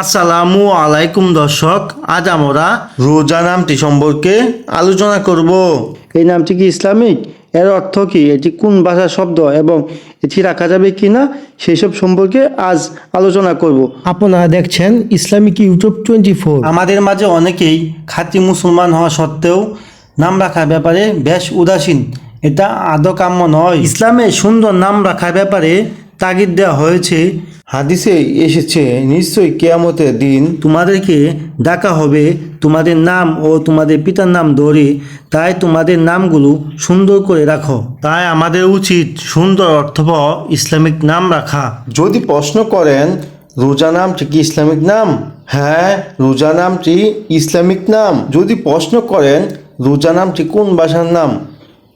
আসসালামু আলাইকুম দর্শক। আজ আমরা রোজা নামটি সম্পর্কে আলোচনা করব। এই নামটি কি ইসলামিক? এর অর্থ কি? এটি কোন ভাষার শব্দ এবং এটি রাখা যাবে কি না সেই সব সম্পর্কে আজ আলোচনা করব। আপনারা দেখছেন ইসলামিক ইউটিউব টোয়েন্টি ফোর। আমাদের মাঝে অনেকেই খাঁটি মুসলমান হওয়া সত্ত্বেও নাম রাখার ব্যাপারে বেশ উদাসীন। এটা আদৌ কাম্য নয়। ইসলামে সুন্দর নাম রাখার ব্যাপারে তাগিদ দেওয়া হয়েছে। হাদিসে এসেছে নিশ্চয়ই কেয়ামতের দিন তোমাদেরকে ডাকা হবে তোমাদের নাম ও তোমাদের পিতার নাম ধরে তাই তোমাদের নামগুলো সুন্দর করে রাখো। তাই আমাদের উচিত সুন্দর অর্থবহ ইসলামিক নাম রাখা। যদি প্রশ্ন করেন রোজা নামটি কি ইসলামিক নাম? হ্যাঁ রোজা নামটি ইসলামিক নাম। যদি প্রশ্ন করেন রোজা নামটি কোন ভাষার নাম?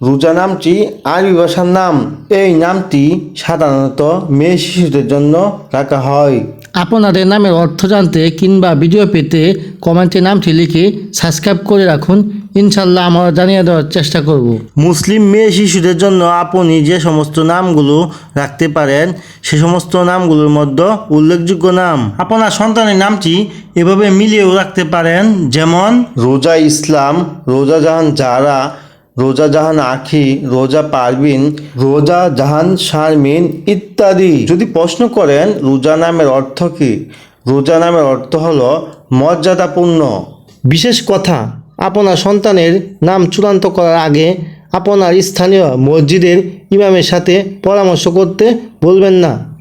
রোজা নামটি আরবি ভাষার নাম। এই নামটি সাধারণত মেয়ে শিশুদের জন্য রাখা হয়। আপনাদের নামের অর্থ জানতে কিংবা ভিডিও পেতে কমেন্টে নামটি লিখে সাবস্ক্রাইব করে রাখুন। ইনশাল্লাহ আমরা জানিয়ে দেওয়ার চেষ্টা করব। মুসলিম মেয়ে শিশুদের জন্য আপনি যে সমস্ত নামগুলো রাখতে পারেন সে সমস্ত নামগুলোর মধ্যে উল্লেখযোগ্য নাম। আপনার সন্তানের নামটি এভাবে মিলিয়েও রাখতে পারেন যেমন রোজা ইসলাম রোজা জাহান জারা রোজা জাহান আখি, রোজা পারবিন, রোজা জাহান শারমিন ইত্যাদি। যদি প্রশ্ন করেন, রোজা নামের অর্থ কি? রোজা নামের অর্থ হলো মর্যাদাপূর্ণ। বিশেষ কথা, আপনার সন্তানের নাম চূড়ান্ত করার আগে আপনার স্থানীয় মসজিদের ইমামের সাথে পরামর্শ করতে বলবেন না।